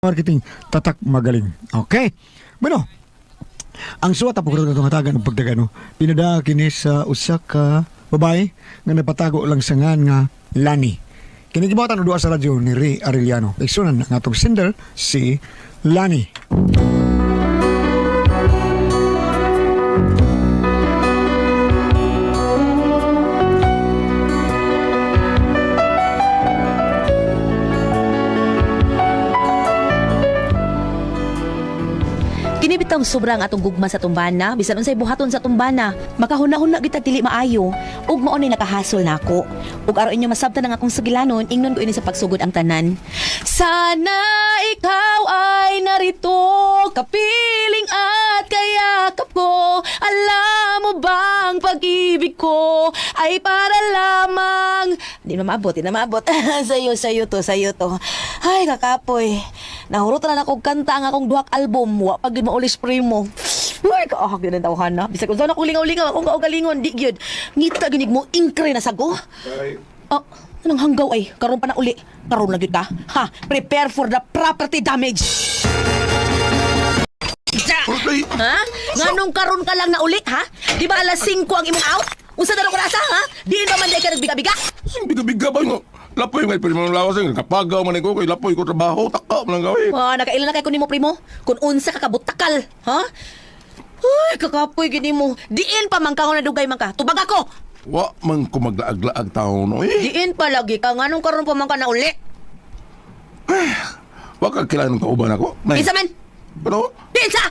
marketing tatak magaling. Okay. Bueno, ang suwat po ko nga tagan ng pagdaga no. Pinada kini sa usa ka babae nga napatago lang sa ngan nga Lani. Kini gibatan duwa sa radyo ni Ray Arellano. Iksunan nga atong sender si Lani. Kini bitaw sobrang atong gugma sa tumbana, bisan unsay buhaton sa tumbana, makahuna-huna kita dili maayo, ug mao ni nakahasol nako. Ug aron inyo masabtan ang akong sugilanon, ingnon ko ini sa pagsugod ang tanan. Sana ikaw ay narito, kapiling at kayakap ko. Alam mo bang pag-ibig ko ay para lamang Di na maabot, di na maabot. sayo, sayo to, sayo to. Ay, kakapoy. Nahurutan na akong kanta ang akong duhak album. Wa pag maulis primo. Uy, kaahag yun ang tawhan na. Bisag kung saan ako lingaw-lingaw, akong kaugalingon, di yun. Ngita ginig mo, ingkre na sago. Oh, anong hanggaw ay? Karoon pa na uli. Karoon na gyud ka. Ha, prepare for the property damage. Ha? Nganong karon ka lang na uli, ha? Di ba alas 5 ang imong out? Unsa na ko nasa, ha? Diin ba man day ka nagbiga-biga? Sing biga-biga ba nga? Lapoy nga ipin mga lawas nga. Kapagaw man ko kay lapoy ko trabaho. Taka man lang gawin. Ah, nakailan na kay kun nimo primo? Kun unsa ka kabutakal, ha? Ay, kakapoy gini mo. Diin pa man ka na dugay man ka. Tubag ako. Wa man ko maglaag-laag taon no eh. Diin pa lagi ka nganong karon pa man ka na uli. Wa ka kailangan ng kauban ako. Kinsa man? Pero, Diin sa.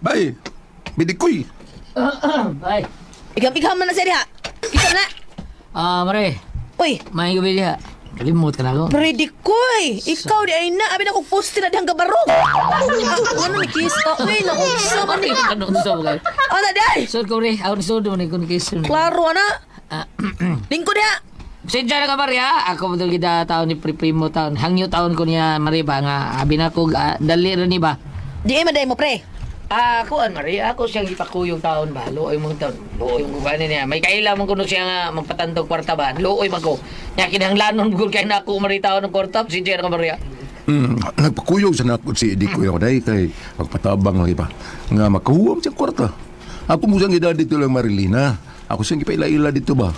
bay. Bidikoy. Ay, Igam-igam man na siya diha. Kinsa na? ah, mare, Uy, may gabi diha. Kalimut ka na ako. Ready koy! Ikaw di ay na, abi na kong poste na dihang gabarong. Ano ni kiss ka? Uy, naunsa man ni. Ano unsa ba kay? Ano di ay? Sud ko re, ako sud mo ni kun kiss. Klaro ana. Ah, Lingko diha. Sensya na ka Mare ha. Ako mo kita taon ni primo taon. Hangyo taon ko niya Mare ba nga abi na ko ah, dali ra ni ba. Di ay maday mo pre. Ah, ako an Mare, ako siyang ipakuyong taon ba. Looy mo taon. Looy mo ganin niya. May kaila mo kuno siya nga magpatandog kwarta ba. Looy man ko. Nya kinahanglanon gud kay na ako Mare taon ng kwarta. Sensya na ka Mare. ha. Hmm, nagpakuyog sa nakot si Dikoy ako dahil kay magpatabang lagi pa. Nga makahuwam siyang kwarta. Ako mo siyang edad dito lang Marilina. Ako siyang ipaila-ila dito ba.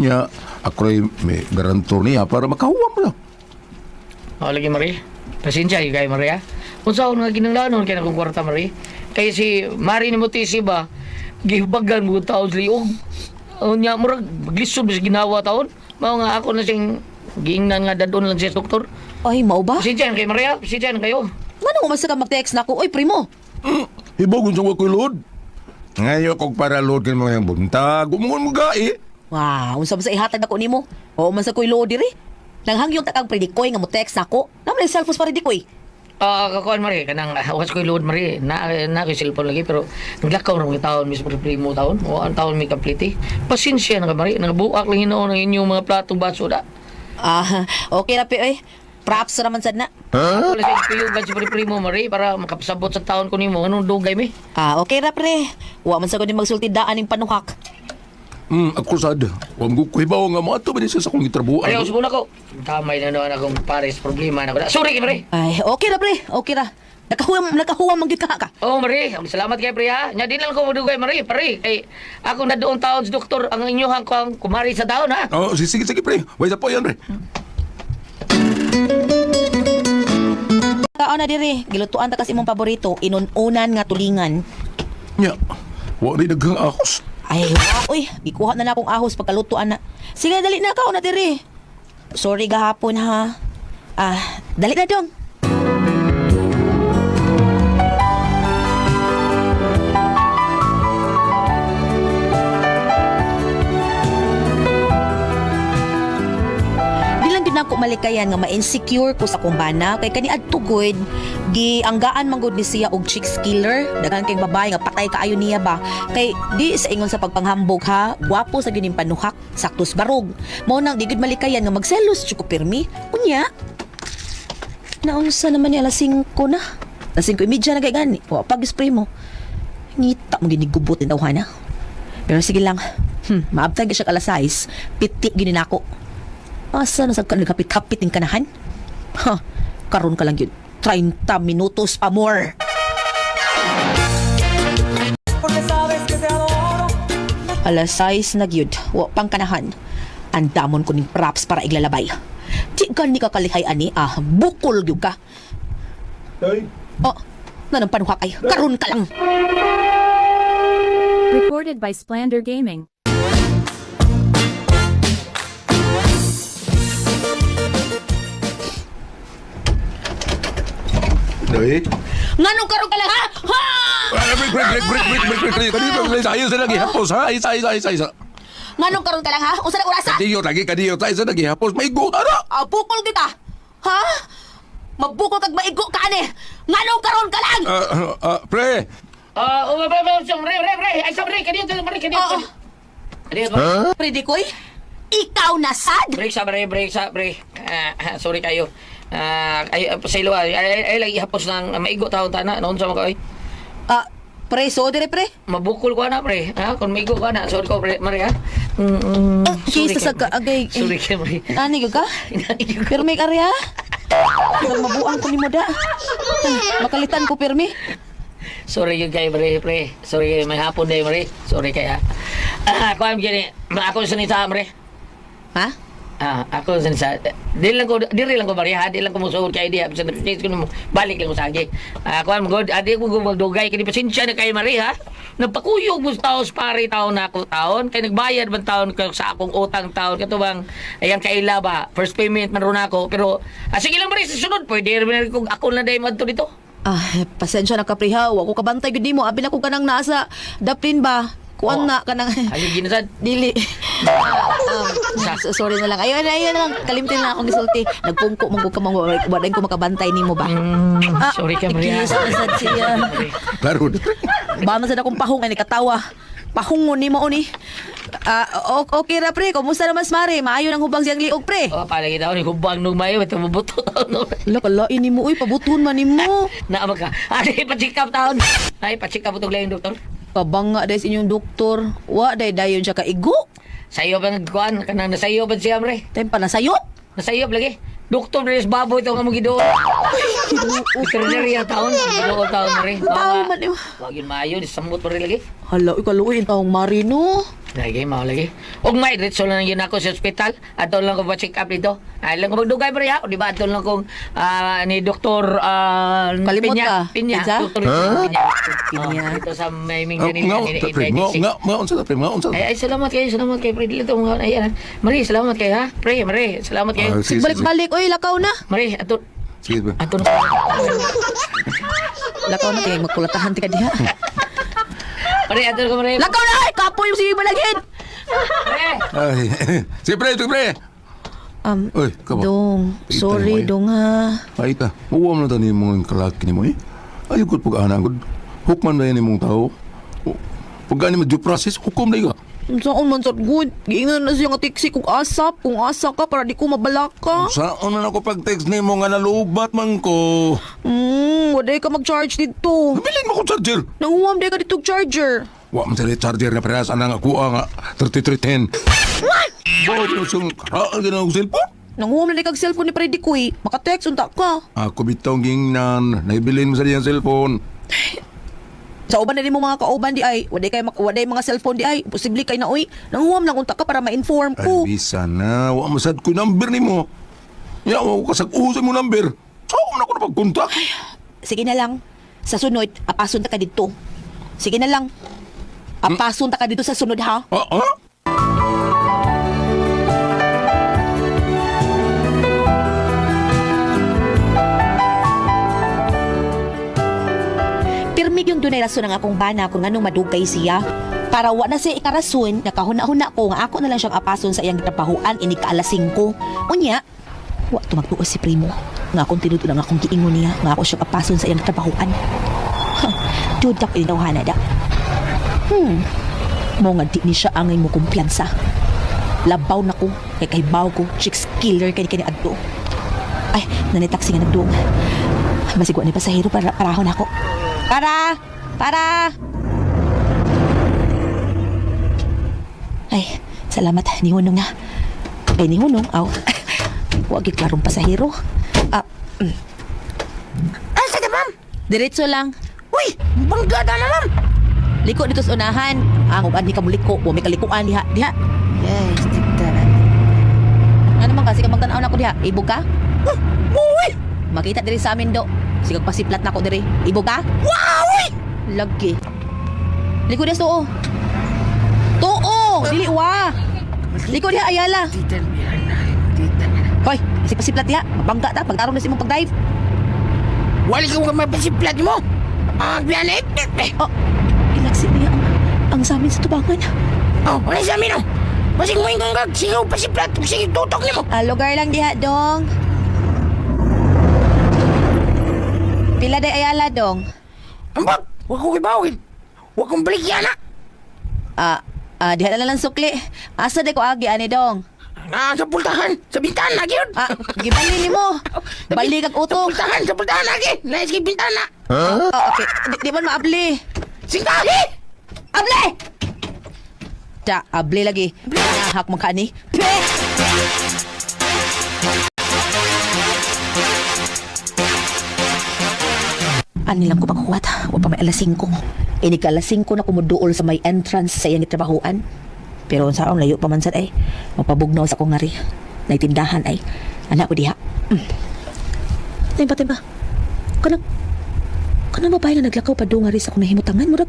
Nya, ako may garantor niya para makahuwam lang. O, lagi Mari. Pasensya yung kay Maria. Kung saan nga ginanglanon kaya kong kwarta Mari. Kaya si Mari ni Mutisi ba, gihubagan mo taon sa liog. O niya, murag, maglisod sa ginawa taon. Mao nga ako na siyang giingnan nga dadon lang siya sa doktor. Ay, mao ba? Pasensya kay Maria, pasensya kayo. Ngano mo ka mag-text na ako? Oy, primo. Hibagon sa wakoy load. Ngayon kog para load kan mga buntag. Gumungon mo gai. Wow, unsa ba sa ihatag ako nimo? Oo man sa koy lodi ri. Nanghangyong takang predikoy nga mo text ako. Naman yung cellphone pa predikoy. Ah, kakuan Mari, kanang uh, was ko load Mari, na na ko cellphone lagi pero naglakaw ra mga taon mismo primo taon. O ang taon may complete. Pasensya na ka Mari, nagabuak lang hinoon ang inyong mga platong baso da. Ah, okay ra pe oy. Props ra man sad na. Ako lang sa kuyugan si primo Mari para makapasabot sa taon ko nimo anong dugay mi. Ah, okay ra pre. Wa man sa ko ni magsulti daan ning panuhak. Hmm, ako sad. Wag ko hibaw nga ba niya sa akong gitrabuhan. Ayaw siguro ko. Tamay na noon akong pares problema na ko. Sorry Mari. Ay, okay ra pre. Okay ra. Nakahuwam nakahuwam man gyud ka ka. Oh, Mari, salamat kay Pri ha. Nya din lang ko madugay Mari, Mari. Kay ako na doon taon sa doktor ang inyohan ko ang kumari sa taon ha. Oh, sige, sige, pre. Wait po yan, pre. Kaon na diri, gilutuan ta kasi imong paborito, inununan nga tulingan. Nya, wa rin naghang ahos. Ay, wa, uy, gikuha na na akong ahos pagkalutuan na. Sige, dali na kaon na diri. Sorry gahapon ha. Ah, dali na dong. Gid na ako malikayan nga ma-insecure ko sa kumbana kay kani adto gud gi anggaan man gud ni siya og chick killer daghan kay babae nga patay kaayo niya ba? Kay di sa ingon sa pagpanghambog ha? Gwapo sa gining panuhak saktos barog mao nang di gud malikayan nga magselos jud ko pirmi. Unya naunsa naman ni alas 5 na? Alas 5 imidya na kay gani. Wa pag spray mo ngita mo ginigubot ni tawhana pero sige lang. Hmm, maabtag siya alas 6 piti gini nako Asa na sa kapit-kapit ng kanahan? Ha, karon ka lang yun. 30 minutos pa more. Alas 6 na gyud, wa pang kanahan. Andamon ko ning props para iglalabay. Di ka kalihay ani, ah, bukol gyud ka. Day, Oh, nanampan ka kay, karon ka lang. Recorded by Splander Gaming. eh. Nganong karon ka lang ha? Ha! Break, break, break, break, break, break, break, break. Kadi pa sa ayo sa lagi hapos ha. Isa isa isa isa. Nganong karon ka lang ha? Usa na orasa? Kadiyot lagi kadiyot tayo sa lagi hapos. Maigo ara. Ano? Ah, bukol kita. Ha? Mabukol kag maigo ka ani. Nganong karon ka lang? Ah, uh, uh, pre. Ah, uh, pre, pre, pre, pre, pre. Ay, sa pre, kadiyot, pre, kadiyot. Kadiyot. Pre, dikoy. Ikaw na sad? Break sa break, break sa break. Uh, sorry kayo. Ah, ay sa ilo ay, ay, ay lagi hapos nang maigo taon tana noon sa mga Ah, preso dire pre. Mabukol ko na pre. Ha, kung maigo ka na, sorry ko pre, Maria. Mm, mm, Ah, kisa sa ka agay. Sorry kay Maria. Ani ka? Pero may karya? Pag mabuang ko ni mo da. Ah, Makalitan ko pirmi. Sorry yun kay Maria, pre. Sorry kay may hapon day Maria. Sorry kaya. Ah, ako am gini. Ako sanita Maria. Ha? Ah, ako sa sa di lang ko di lang ko bariha, di lang ko musuod kay di sa face ko balik lang ko sa agi. Ah, ako am god, adi ko magdugay kay pasensya na kay Maria. Nagpakuyog mo taos pare taon na ako taon kay nagbayad man taon ko sa akong utang taon kato bang ayang kaila ba first payment man ron ako pero ah, sige lang Maria sa sunod pwede rin ko ako na day madto dito. Ah, pasensya na ka priha. Wa ko kabantay gud nimo. Abi na ko kanang nasa daplin ba? Kuan Oh. na kanang Haligi ginasad. Dili. um, so- sorry na lang. Ayun, ayun lang. Kalimtin na akong gisulti. Nagpungko mong ka mong wadain ko makabantay nimo ba? Mm, Ah, sorry ka Maria. ikisa na sad siya. Klaro. Ba man sad akong pahong ay katawa. Pahungon nimo oni. Ah, o- okay ra pre. Kumusta naman Mare? Maayo nang hubang siyang liog pre. Oh, palagi daw ni kubang nung mayo ito mabuto taon. Ala kalain nimo uy pabuton man nimo. Naamag ka. Ay, pa-check up taon. Ay, pa-check up itong lang doktor. Kabanga dahil sa inyong doktor. Wa dahil dayon siya kaigo. Sayo ba nagkuhan? Kanang nasayo ba siya, mre? Tayo pa nasayot. Nasayo lagi. Doktor na baboy ito nga mong gidoon. Veterinary taon. Gidoon taon, mre. Tao man nimo. Wag yun maayo. Samot pa rin lagi. Hala, ikaluin tawong Marino. Lagi, mao lagi. Og may diretso lang yun ako sa ospital. Ato lang ko pa-check up dito. Ay lang ko magdugay mre ha. O di ba ato lang kong ah, ni Doktor ah, Kalimot Pinya. ka. Pinya. Pizza? Doktor Pinya. Pinya. Oh, dito sa may Nga, minggan nga, pre. Nga, nga, nga, unsa na, pre. Nga, unsa na. Ay, ay, salamat kayo, salamat kayo, pre. Dito mga, ayan. Marie, salamat kayo, ha? Pre, Marie, salamat kayo. Ah. Balik-balik. Uy, lakaw na. Marie, ato, Sige, pre. ato na. Lakaw na. Tingay magkulatahan tika diha. Pare, adol ko pare. Lakaw na! Kapoy yung sige balagin! Pare! Ay, si pre, ito pre! Um, Uy, kaba. Dong, Paita sorry, Dong ha. Ay, ta. Uwam na tani mga kalaki ni mo eh. Ayokot pag-anagod. Hukman na yan yung mga tao. Pagkani mo due process, hukom na yun. Saan man sad good? Giingan na siya nga tiksi kung asap. Kung asa ka para di ko mabalaka. Saan na ako pag-text ni mo nga nalubat man ko? Hmm, waday ka mag-charge dito. Nabiling mo ko charger. Nanguwam day ka dito charger. Wa man sila charger na parehas anang ako nga 3310. What? Bakit mo siyang karaan ka ng cellphone? Nanguwam na kag cellphone ni Freddy Kuy. Maka-text unta ka. Ako bitong gingnan, naibilin mo sa diyang cellphone. Sa uban na din mo mga kauban di ay, waday kay waday mga cellphone di ay, posible kay na uy. Nanguwam lang unta ka para ma-inform Ay, ko. bisa na. Wa masad ko number ni mo. Ya, wa ko kasag-usa mo number. Saan na ako napagpunta? Sige na lang. Sa sunod, apasun ta ka dito. Sige na lang. Apasun ta ka dito sa sunod ha. Ah, ah? Dunay rason ng akong bana kung anong madugay siya. Para wa na siya ikarason, nakahuna-huna ko nga ako na lang siyang apason sa iyang trabahoan ini kaalasing ko. Unya, wa tumagtuo si Primo. Nga akong tinuto nga akong giingon niya, nga ako siyang apason sa iyang trabahoan. Huh, dudak ini daw hanada. Hmm, mo nga di ni siya angay mo kumpiyansa. Labaw na ko, kay kay baw ko, chicks killer kay kani adto. Ay, nanitaksi nga nagduong. Basig wa ni pasahero para parahon ako. Para! Para! Ay, salamat ni Hunong na. Ay, ni Hunong, aw. Huwag iklarong pasahero. Ah, mm. Diretso lang. Uy, bangga na naman. Liko dito sa unahan. Ang uban ni kamuliko. Wa may kalikuan diha. Diha. Yes, tigda. Ano man kasi kang magtanaw na ko diha? Ibog ka? Huh, Uy, Makita diri sa amin do. Sige pasiplat na ko diri. Ibog ka? wow, uy. Lagi. Liko dia suo. Tuo, dili wa. Liko dia ayala. Hoy, si pasiplat diha. Mabangga ta pagtarong na si mong pag-dive. Wali ka mga mapasiplat mo. Ang biyanet. Oh, ilagsi niya ang, ang sa amin sa tubangan. Oh, wala sa amin oh. Basig mo yung gag, sigaw pasiplat, sige tutok ni mo. Ah, lugar lang diha dong. Pila day ayala dong. Ambak, wag ko kibawin. Wag kong balik yan ah. Ah, ah diha na lang sukli. Asa day ko agi ani dong. Na sa pultahan, sa bintana gyud. Ah, gibali nimo. Bali kag Sa uto. pultahan, sa pultahan lagi. Nais kay bintana. Ah, okay. Di, di man maabli. Singkahi! Able! Da, able lagi. Nahak mo ka ni. Pe! Ani lang ko pagkuwat. Wa pa may alasing ko. Ini ka alasing ko na kumuduol sa may entrance sa iyang trabahoan. Pero sa akong layo pa man sad ay. Mapabugnaw sa akong ngari. Naitindahan ay. Anak ko diha. Mm. Timba, timba. Kanang, kanang babae na naglakaw pa doon nga sa akong nahimutangan. Murag,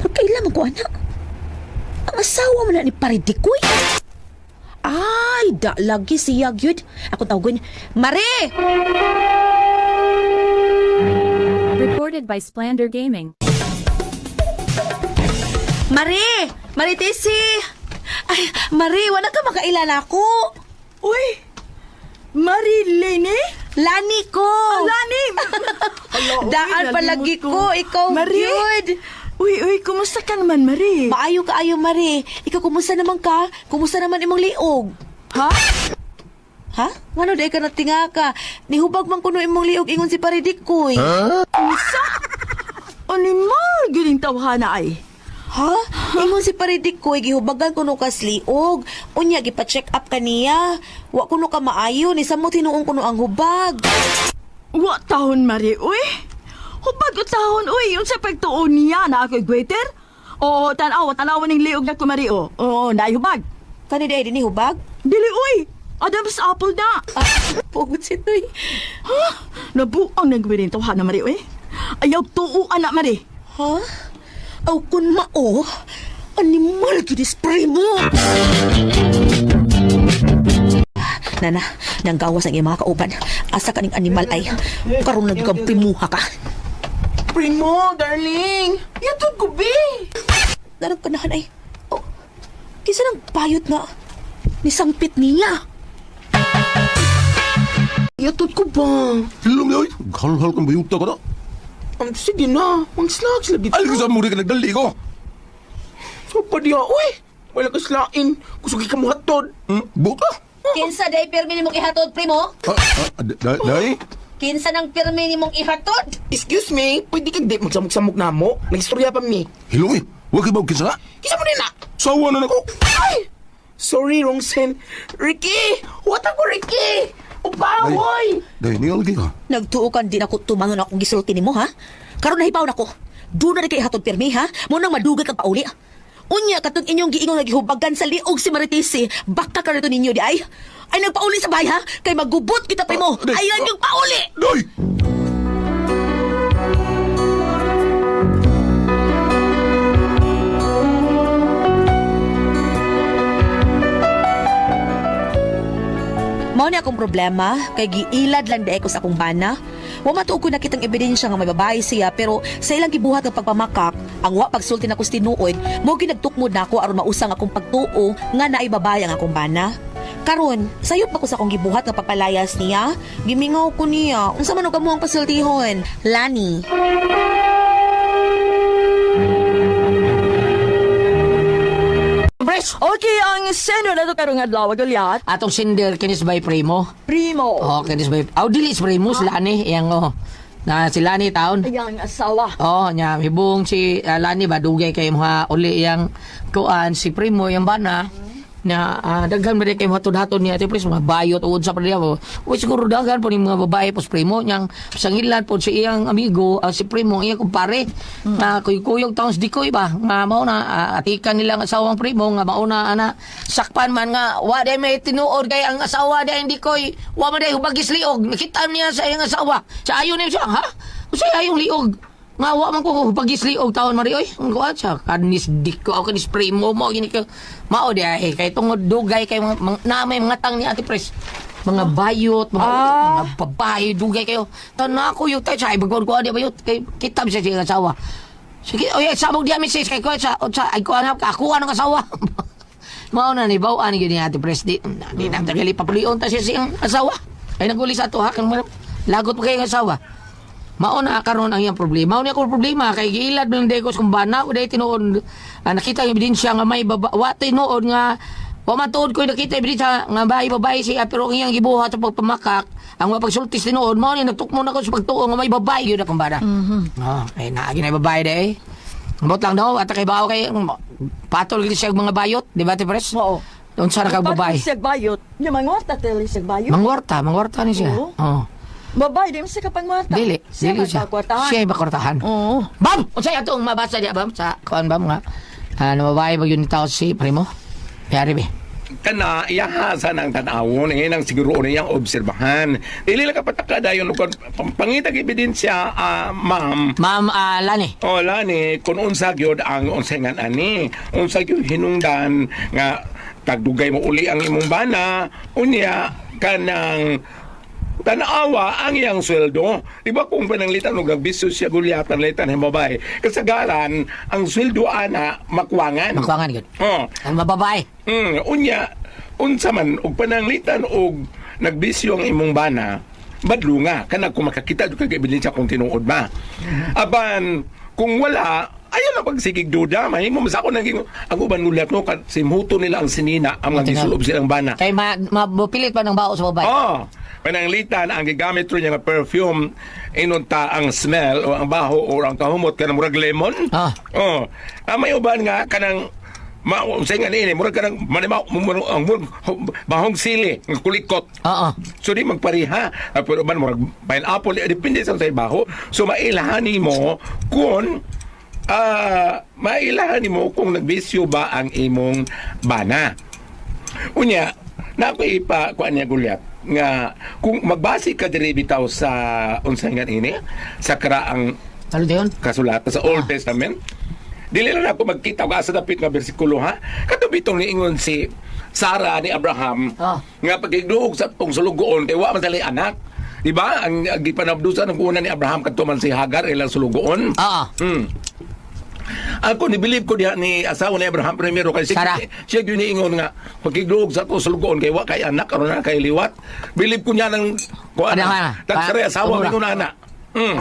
murag kailangan ko anak. Ang asawa mo na ni Paridikoy. Ay, da lagi siya gyud. Ako tawgon, Mare! Recorded by Splander Gaming. Mare! Maritisi! Ay, Mare, wala ka makailan ako. Uy! Marilene? Lani ko! Lani! Daan palagi ko, ikaw Mari? gyud. Uy, uy, kumusta ka naman, Mari? Maayo ka ayo, Mare. Ikaw, kumusta naman ka? Kumusta naman imong liog? ha? Ha? Ngano day ka natinga ka? Nihubag man kuno imong liog ingon si Paridikoy. Animal, giling tawhana ay. Ha? Ingon si Paridikoy gihubagan kuno kas liog. Unya gipa-check up kaniya. Wa kuno ka maayo ni samo tinuong kuno ang hubag. Wa tahon, Mari, uy. Hubag o tahon, uy, yung sa pagtuon niya na ako'y gwaiter. Oo, tanaw, tanaw ning liog na ko, Mari, o. Oo, naay hubag. Kani day dinhi hubag? Dili, uy! Adam's apple na. Ah, pugod si Toy. Ha? Nabuang nang gawin tawhana, Mari, uy. Ayaw tuo, anak, Mari. Ha? Aw kun mao. Animal gid spray mo. Nana, nang gawas ang mga kauban. Asa kaning animal ay karon nagkamprimuha ka. Primo, darling. Yatod be. Darang kanahan ay. Oh, kisa nang bayot nga. Nisampit niya. Yatod ko ba? Hilom yoy, hal-hal kang bayuta ka na. Um, sige na, mang snacks lagi. Ay, ka sa muri ka nagdali ko. So pa diya, uy. Wala ka slain. Gusto ka mo hatod. Hmm? Buka? Kinsa day pirmi nimong ihatod, primo? Ah, ah, da- Day? Kinsa nang pirmi nimong ihatod? Excuse me, pwede kang di magsamok-samok na mo? Nagistorya pa mi. Hilom eh, huwag kibaw kinsa nga. Kisa mo din na. Sawa na nako. Ay! Sorry, wrong sen. Ricky! What ako, Ricky? Upahoy! Day, ningal lagi ka. Nagtuukan din ako tumangon akong gisulti nimo ha? Karon nahibaw nako. Doon na di kay hatod pirmi ha? Mo nang madugay kang pauli. Unya katong inyong giingon nagihubagan sa liog si Maritisi, baka ka rito ninyo di ay. Ay nagpauli sa bahay ha? Kay magubot kita primo. Ah, di- Ayan yung pauli. Day! Mao ni akong problema kay giilad lang daay ko sa akong bana. Wa matuog ko nakitang ebidensya nga may babae siya pero sa ilang gibuhat ng pagpamakak, ang wa pagsulti na ko tinuod, mo ginagtukmod na ako aron mausang akong pagtuo nga naay babae ang akong bana. Karon, sayop pa ko sa akong gibuhat nga papalayas niya. Gimingaw ko niya. Unsa man og amo ang pasultihon? Lani. Bres! Okay, ang seno na to karong adlaw, galyat. Atong sender kinis by Primo. Primo. Oh, kinis by... Aw, dili is Primo, sila ni. Yang, oh. Na sila ni taon. Ayang asawa. Oh, nya hibong si uh, Lani ba dugay kay mga uli yang kuan si Primo yang bana. Na ah, daghan ba kay hatod-hatod niya ate pres mga bayot ugod sa pa niya mo Uy, siguro daghan po ni mga babae pos primo niyang sangilan po si iyang amigo ah, si primo ang iyang kumpare. Na kuy-kuyog taons di koy ba? Nga mao na ah, atikan nila ang asawang primo nga mao na ana sakpan man nga wa day may tinuod kay ang asawa day hindi koy wa man day hubagis liog. Nakita niya sa iyang asawa. Sa ayon niya siya ha? Usa ayong liog nga wa man ko pagisli og taon mari oy ang kuha siya kanis dik ko ako kanis primo mo gini ka mao di ay kay tungod dugay kay mga, mga na may mga tang ni ate pres mga bayot mga, mga babae dugay kayo tanan ko yung tayo sa ibagod ko di ba yun kay kitab siya siya asawa sige oy sabog di amin sis kay ko sa sa ay ko hanap ka ako anong asawa mao na ni baw ani gini ate pres di di na tagali papulion ta siya siyang asawa ay naguli sa to ha kan lagot pa kayo ang asawa Mao na karon ang iyang problema. Mao ni ako problema kay giilad ng dekos kung bana o day tinuod ah, nakita ang ebidensya nga may baba, wa tinuod nga wa man tuod ko nakita ebidensya nga bahay babae siya pero ang iyang gibuhat sa pagpamakak ang mga pagsultis tinuod mao ni nagtukmo na ko sa pagtuo nga may babae gyud akong bana. Mhm. Oh, ay naagi na babae day. Bot lang daw at kay bawo kay patol gid siya mga bayot, di ba ti pres? Oo. Unsa na kag babae? Siya bayot. Yung mga warta tali siya bayot. Mangwarta, mangwarta ni siya. Oo. Oh. Babae, di mo siya kapang warta. Dili, Siya dili siya. magkakwartahan. Siya ay bakwartahan. Oo. Bam! O sa'yo itong mabasa niya, Bam, sa kuan Bam nga. Ah, nababae ba yun ni tao si Primo? Yari ba? kana iyahasa ng tanawon eh nang siguro niyang obserbahan dili lang kapataka dayon kung pangitag ebidensya ah, ma'am Ma'am ah, Lani. Ola ni kung unsa gyud ang unsengan ani unsa gyud hinungdan nga tagdugay mo uli ang imong bana unya kanang tanawa ang iyang sweldo. Di ba kung pananglitan og nagbisyo siya gulyatan litan ng babae. Kasagaran ang sweldo ana makwangan. Magkuangan yun. Oh. Ang mababae. Mm, unya unsa man og pananglitan og nagbisyo ang imong bana badlo nga kana kung makakita jud kag ebidensya kung tinuod ba aban kung wala ayo na pagsigig duda mahimo mas ako naging ang uban nulat no kad simhuto nila ang sinina ang mga gisulob silang bana Kay ma, mabupilit pa ng bao sa babae. Oh, pananglitan ang gigamit ro niya nga perfume inunta ang smell o ang baho o ang kahumot kanang murag lemon. Ah. Oh. Ah, may uban nga kanang ma say nga ni murag kanang manimaw ang bahong sili ng kulikot. Oo. So di magpariha. Ah, pero man murag pineapple eh, depende sa say baho. So mailahan mo kung ah mailahan mo kung nagbisyo ba ang imong bana. Unya, na ipa kuan niya gulyat nga kung magbase ka diri bitaw sa unsay nga ini sa karaang Talo yun? kasulatan sa Old Testament dili lang ako magkita og asa dapit nga bersikulo ha kato bitong niingon si Sarah ni Abraham Ah. nga pagigduog sa tong sulugoon kay wa man dali anak di ba ang, ang gipanabdusan ng una ni Abraham kadto man si Hagar ilang sulugoon Oo. Hmm. Ako ni believe ko diha ni asawa ni Abraham primero kay siya siya gyud niingon nga pagigduog sa to sulugoon kay wa kay anak karon na kay liwat. Believe ko niya nang na? ana. Tagsari Pa- asawa ni ana. Mm.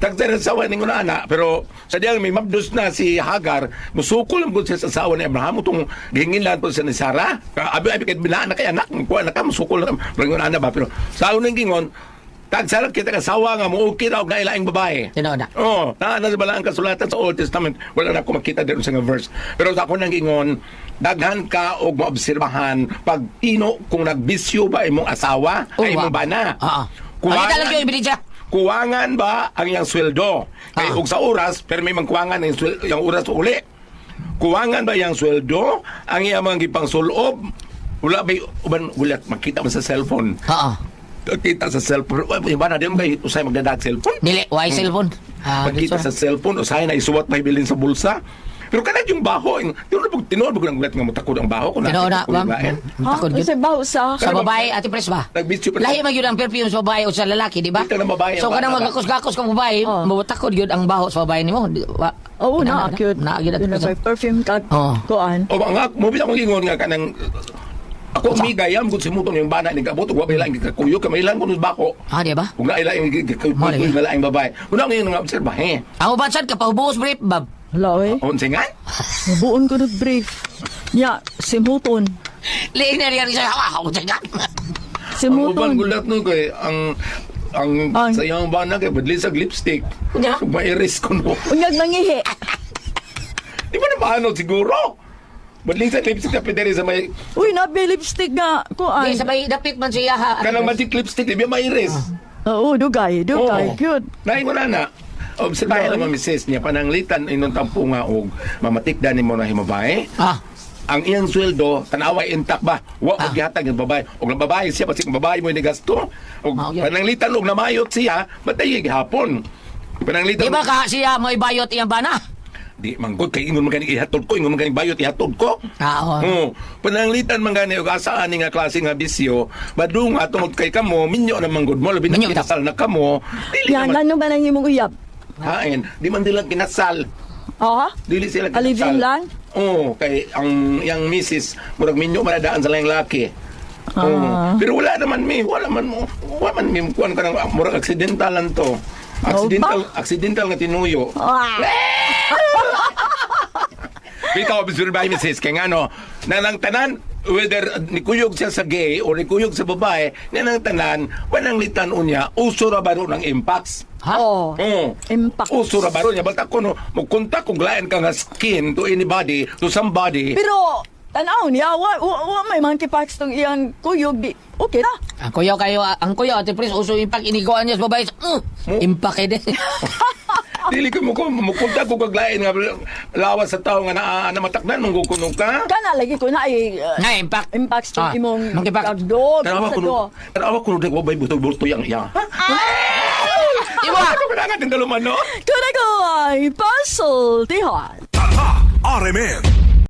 Tagsari asawa ni ana pero sa diyang may mabdus na si Hagar musukol ang siya sa asawa ni Abraham utong gingin lang po siya ni Sarah. Ka- Abi abi kay binaan na kay anak ko anak ka musukol na ana ba pero sa unang gingon Tagsalat kita kasawa nga mo okay raw nga ilaing babae. Tinuod na. Oo, oh, na na bala ang kasulatan sa Old Testament. Wala na ako makita din sa nga verse. Pero sa ako nang ingon, daghan ka og maobserbahan pag ino kung nagbisyo ba imong asawa Oh, ay imong wa. bana. Oo. Pakita lang yung ebidensya. kuwangan ba ang iyang sweldo? Kay Ah. og sa oras, pero may mangkuwangan ang swel- yung oras uli. Kuwangan ba iyang sweldo? Ang iyang mga gipangsulob? Wala ba uban ulat makita mo sa cellphone? Oo. Kita sa cellphone. Iba na din kay usay magdadag cellphone. Dili, why cellphone? Ah, Pagkita sa cellphone, usahay na isuwat pa ibilin sa bulsa. Pero kanag yung baho, yung tinuod pag tinuod pag nang nga mutakod ang baho ko Tinuod na, ko ma'am. lain. Ha? Takod yun. Kasi baho sa... Sa babae, ate pres ba? Nagbisyo pa. Lahi man yun ang perfume sa babae o sa lalaki, di ba? Dito ng babae, So ang kanang ba? magakos-gakos kang babae, Oh. mabutakod yun ang baho sa babae nimo. Oo, na, cute. Na, gyud na pres. may perfume ka. Oo. Kuan. O nga, mo bitaw kong ingon nga kanang ako umigay am gud simuton yung bana ni kabot wa ba lang gikakuyo kamay lang kuno bako. Ah, di ba? Ug na ila yung Mali. gikakuyo na laing babae. Una ngayon nga obserbahe. Ang ubansan ka pa ubuhos brief, bab. Hala, eh. Unsa nga? Mabuon ko nag-brief. Ya, simuton. Liin na sa hawa, ako sa Ang Simuton. uban gulat no kay ang ang Ang- sayang bana kay badli sa lipstick. Nga. Ug mairis ko no. Unyag nangihi. Di ba na paano siguro? Badling sa lipstick na pwede rin sa may... Uy, nabi lipstick nga. Di Kuan. sabay dapit man siya ha. Kanang magic lipstick, di ba may iris? Oo, dugay, dugay. Cute. Naay mo na na. Obserbahin naman, Mrs. niya, pananglitan inong tampo nga og mamatikdan ni mo na himabae. Ah. Ang iyang sweldo, tanaway intak ba? Wa Ah. ah. gihatag ng babae. Og ang babae siya, kasi babae mo ni gasto. Og Ah, okay. pananglitan og namayot siya, batay gihapon. Pananglitan Di ba ka siya mo ibayot iyang bana? Di manggod kay ingon man ihatod ko, ingon man bayot ihatod ko. Oo. Oh, pananglitan man gani og asa ani nga klase nga bisyo, badung atong kay kamo, minyo na manggod mo, labi na kinasal na kamo. Dili Yan, ano ba nang imong uyab? hain, di man nila kinasal. Ah? Dili sila Alivin lang? Oo, kay ang yang misis, murag minyo maradaan sa lang laki. Ah. Pero wala naman mi, wala man mo, wala man mi kuan ka ng murag accidental lang to. Accidental, accidental nga tinuyo. Ah. Bitaw bisur ba misis kay ngano, nanang tanan whether nikuyog siya sa gay o nikuyog sa babae, nanang tanan, wanang litan unya, uso ra baro ng impacts. Ha? Oh. Oo. Impact. Uso ra baro niya. Basta ko no, magkontak kung lain ka nga skin to anybody, to somebody. Pero, tanaw niya, wa, wa, wa may monkeypox tong iyang kuyog di. Okay na. Ang kuyaw kayo, ang kuyaw, ate Pris, uso impak inigoan niya sa babae. Uh, impak eh din. Dili ko mo ko mukunta ko kag lain nga lawas sa tao nga naa na matakdan nung kuno ka. Kana lagi ko na ay uh, Nga, impak. impacts tong Ah, imong monkeypox. kagdog. Tanawa ko do. tanawa ko dek wabay buto buto yang iya. Iwa! Ano ba nga tindaluman no? Kana ko ay puzzle, tihon. Tata RMN